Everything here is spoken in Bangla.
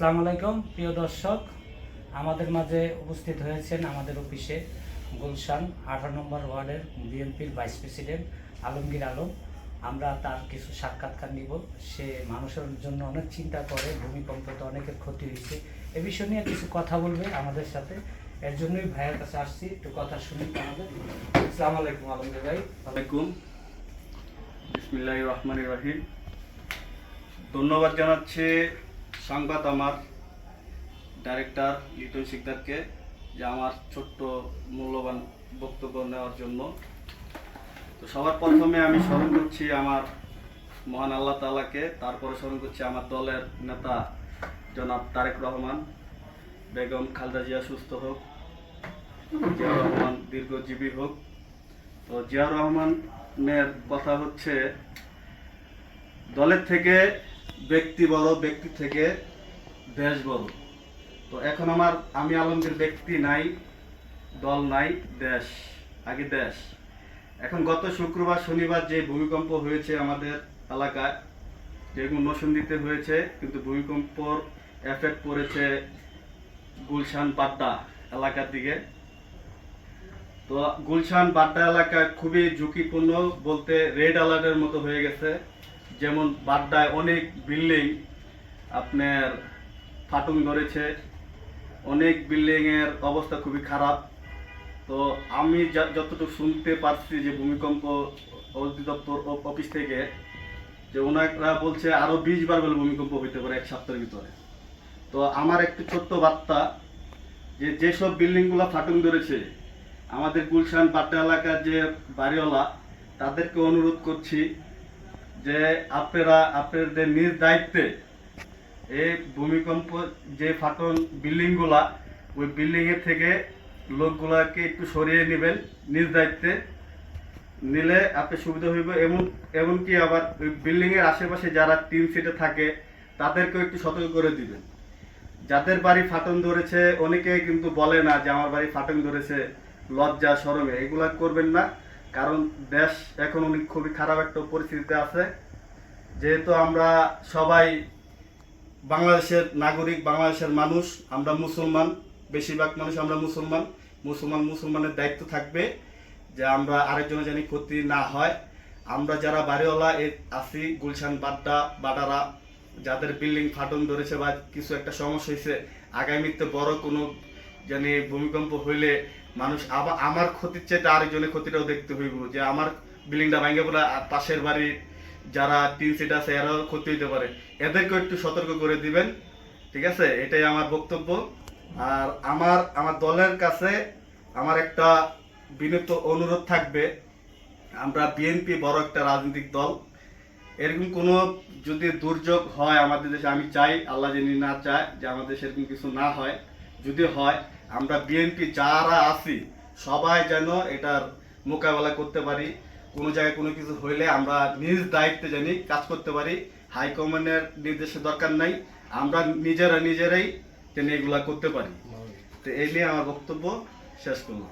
আসসালামু আলাইকুম প্রিয় দর্শক। আমাদের মাঝে উপস্থিত হয়েছেন আমাদের অফিসে গুলশান আঠারো নম্বর ওয়ার্ডের বিএনপির ভাইস প্রেসিডেন্ট আলমগীর আলম। আমরা তার কিছু সাক্ষাৎকার নিব। সে মানুষের জন্য অনেক চিন্তা করে ভূমিকম্পতে অনেকের ক্ষতি হয়েছে। এ বিষয় নিয়ে কিছু কথা বলবে আমাদের সাথে। এর জন্যই ভাইয়ের কাছে আসছি একটু কথা শুনি আমাদের আসসালামু আলাইকুম আলমগীর ভাই। আলাইকুম বিসমিল্লাহ রহমান রহিম। ধন্যবাদ জানাচ্ছি সংবাদ আমার ডাইরেক্টর লিটন শিকদারকে যে আমার ছোট্ট মূল্যবান বক্তব্য নেওয়ার জন্য। তো সবার প্রথমে আমি স্মরণ করছি আমার মহান আল্লাহ তালাকে তারপরে স্মরণ করছি আমার দলের নেতা জনাব তারেক রহমান, বেগম খালদা জিয়া সুস্থ হোক জিয়া রহমান দীর্ঘজীবী হোক। তো জিয়া রহমানের কথা হচ্ছে, দলের থেকে ব্যক্তি বড় ব্যক্তি থেকে দেশ বড় তো এখন আমার, আমি আলমগীর ব্যক্তি নাই, দল নাই, দেশ, আগে দেশ। এখন গত শুক্রবার, শনিবার যে ভূমিকম্প হয়েছে আমাদের এলাকায় যেগুলো নসন্দিতে হয়েছে, কিন্তু ভূমিকম্পর এফেক্ট পড়েছে গুলশান, পাড্ডা এলাকার দিকে। তো গুলশান বাড্ডা এলাকা খুবই ঝুঁকিপূর্ণ বলতে রেড অ্যালার্টের মতো হয়ে গেছে। যেমন বাড্ডায় অনেক বিল্ডিং আপনার ফাটুন ধরেছে, অনেক বিল্ডিংয়ের অবস্থা খুবই খারাপ। তো আমি যতটুকু শুনতে পারছি যে ভূমিকম্প অধিদপ্তর অফিস থেকে, যে ওনারা বলছে আরও বিশ বার বলে ভূমিকম্প হইতে পারে এক সপ্তাহের ভিতরে। তো আমার একটি ছোট্ট বার্তা, যে যেসব বিল্ডিংগুলো ফাটুন ধরেছে, আমাদের গুলশান পাট্টা এলাকার যে বাড়িওয়ালা, তাদেরকে অনুরোধ করছি যে আপনারা, আপনাদের নিজ দায়িত্বে এই ভূমিকম্প যে ফাটন বিল্ডিংগুলা, ওই বিল্ডিং এর থেকে লোকগুলাকে একটু সরিয়ে নেবেন নিজ দায়িত্বে। নিলে আপনি সুবিধা হইব। এমন, এমনকি আবার ওই বিল্ডিং এর আশেপাশে যারা টিন সিটে থাকে, তাদেরকেও একটু সতর্ক করে দিবেন। যাদের বাড়ি ফাটন ধরেছে, অনেকে কিন্তু বলে না যে, আমার বাড়ি ফাটন ধরেছে, লজ্জা, শরমে। এগুলা করবেন না। কারণ দেশ এখন অনেক খুবই খারাপ একটা পরিস্থিতিতে আছে। যেহেতু আমরা সবাই বাংলাদেশের নাগরিক, বাংলাদেশের মানুষ, আমরা মুসলমান, বেশিরভাগ মানুষ আমরা মুসলমান। মুসলমান, মুসলমানের দায়িত্ব থাকবে যে আমরা আরেকজনের জানি ক্ষতি না হয়। আমরা যারা বাড়িওয়ালা, এ আছি, গুলশান, বাড্ডা, বাডারা, যাদের বিল্ডিং ফাটন ধরেছে বা কিছু একটা সমস্যা হয়েছে, আগামীতে বড় কোনো জানি ভূমিকম্প হইলে মানুষ আবার আমার ক্ষতির চেয়ে আরেকজনের ক্ষতিটাও দেখতে হইব, যে আমার বিল্ডিংটা ভাঙে আর পাশের বাড়ির যারা টিন সিট আছে এরাও ক্ষতি হইতে পারে। এদেরকেও একটু সতর্ক করে দিবেন, ঠিক আছে? এটাই আমার বক্তব্য। আর আমার আমার দলের কাছে আমার একটা বিনীত অনুরোধ থাকবে। আমরা বিএনপি বড় একটা রাজনৈতিক দল। এরকম কোনো যদি দুর্যোগ হয় আমাদের দেশে, আমি চাই, আল্লাহ যিনি না চায়, যে আমাদের সেরকম কিছু না হয়। যদি হয় আমরা বিএনপি যারা আছি সবাই যেন এটার মোকাবেলা করতে পারি। কোনো জায়গায় কোনো কিছু হইলে আমরা নিজ দায়িত্বে জানি কাজ করতে পারি। হাইকমান্ডের নির্দেশের দরকার নাই। আমরা নিজেরা নিজেরাই যেন এগুলা করতে পারি। তো এই নিয়ে আমার বক্তব্য শেষ করলাম।